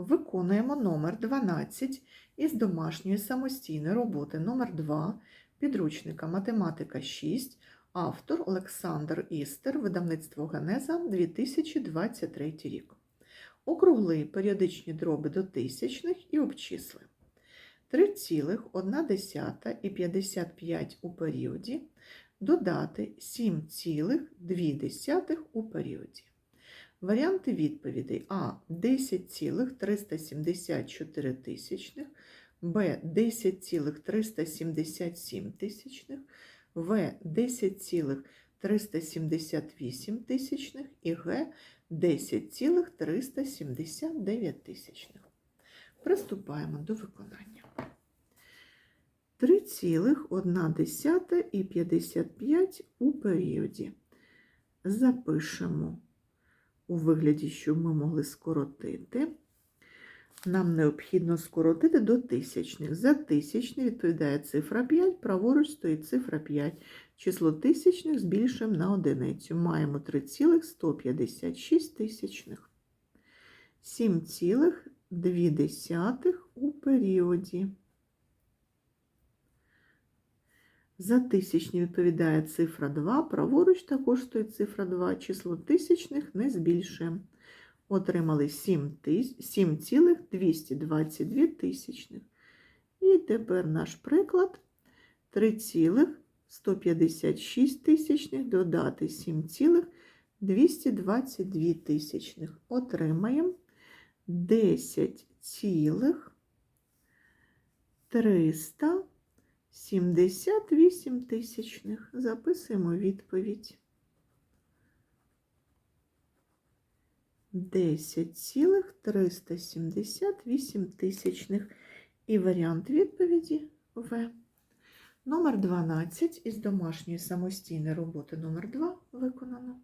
Виконуємо номер 12 із домашньої самостійної роботи номер 2 підручника Математика 6, автор Олександр Істер, видавництво Генеза 2023 рік. Округли періодичні дроби до тисячних і обчисли. 3,1 і 55 у періоді додати 7,2 у періоді. Варіанти відповідей. А. 10,374 тисячних, Б. 10,377 тисячних, В. 10,378 тисячних. І Г. 10,379 тисячних. Приступаємо до виконання. 3,1 і 55 у періоді. Запишемо у вигляді, що ми могли скоротити. Нам необхідно скоротити до тисячних. За тисячний відповідає цифра 5, праворуч стоїть цифра 5. Число тисячних збільшуємо на одиницю. Маємо 3,156 тисячних. 7,2 у періоді. За тисячні відповідає цифра 2, праворуч також стоїть цифра 2, число тисячних не збільшуємо. Отримали 7,222 тисячних. І тепер наш приклад 3,156 тисячних додати 7,222 тисячних. Отримаємо 10,300 78 тисячних. Записуємо відповідь. 10,378 тисячних. І варіант відповіді В. Номер 12 із домашньої самостійної роботи номер 2 виконано.